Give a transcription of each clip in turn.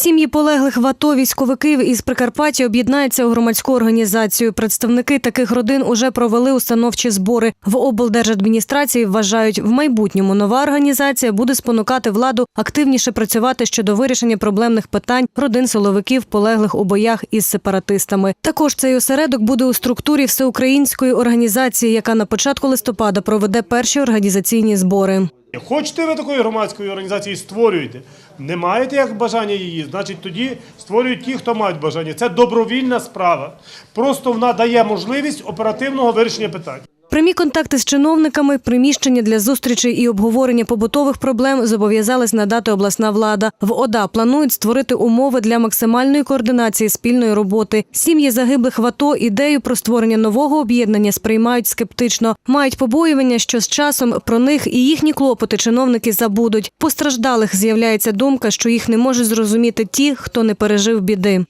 Сім'ї полеглих в АТО військовиків із Прикарпаття об'єднаються у громадську організацію. Представники таких родин уже провели установчі збори. В облдержадміністрації вважають, в майбутньому нова організація буде спонукати владу активніше працювати щодо вирішення проблемних питань родин силовиків, полеглих у боях із сепаратистами. Також цей осередок буде у структурі всеукраїнської організації, яка на початку листопада проведе перші організаційні збори. Хочете ви такої громадської організації створюєте? Не маєте як бажання її, значить тоді створюють ті, хто мають бажання. Це добровільна справа. Просто вона дає можливість оперативного вирішення питань. Прямі контакти з чиновниками, приміщення для зустрічей і обговорення побутових проблем зобов'язалась надати обласна влада. В ОДА планують створити умови для максимальної координації спільної роботи. Сім'ї загиблих в АТО ідею про створення нового об'єднання сприймають скептично. Мають побоювання, що з часом про них і їхні клопоти чиновники забудуть. Постраждалих з'являється думка, що їх не можуть зрозуміти ті, хто не пережив біди.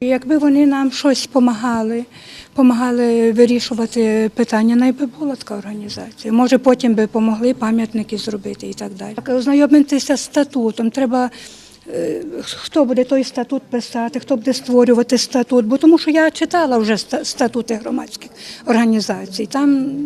Якби вони нам щось допомагали, допомагали вирішувати питання, найби була така організація. Може, потім би допомогли пам'ятники зробити і так далі. Ознайомитися з статутом. Треба, е, хто буде той статут писати, хто буде створювати статут. Бо тому що я читала вже статути громадських організацій. Там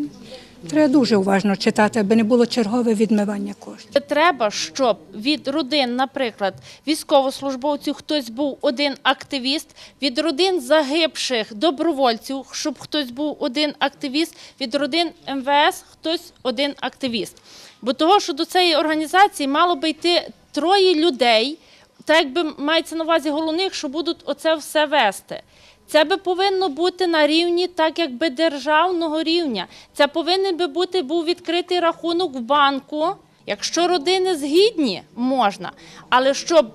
треба дуже уважно читати, аби не було чергове відмивання коштів. Треба, щоб від родин, наприклад, військовослужбовців хтось був один активіст, від родин загибших добровольців, щоб хтось був один активіст, від родин МВС хтось один активіст. Бо того, що до цієї організації мало би йти троє людей, так якби мається на увазі головних, що будуть оце все вести. Це би повинно бути на рівні, так якби державного рівня. Це повинен би бути був відкритий рахунок в банку. Якщо родини згідні, можна. Але щоб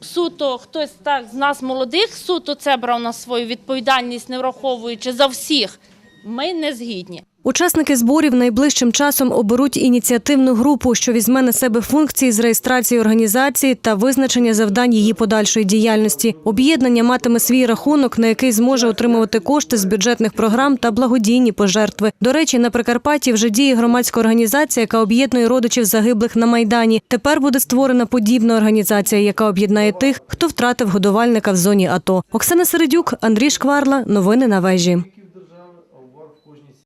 суто хтось так з нас молодих суто це брав на свою відповідальність, не враховуючи за всіх, ми не згідні. Учасники зборів найближчим часом оберуть ініціативну групу, що візьме на себе функції з реєстрації організації та визначення завдань її подальшої діяльності. Об'єднання матиме свій рахунок, на який зможе отримувати кошти з бюджетних програм та благодійні пожертви. До речі, на Прикарпатті вже діє громадська організація, яка об'єднує родичів загиблих на майдані. Тепер буде створена подібна організація, яка об'єднає тих, хто втратив годувальника в зоні АТО. Оксана Середюк, Андрій Шкварла. Новини на вежі.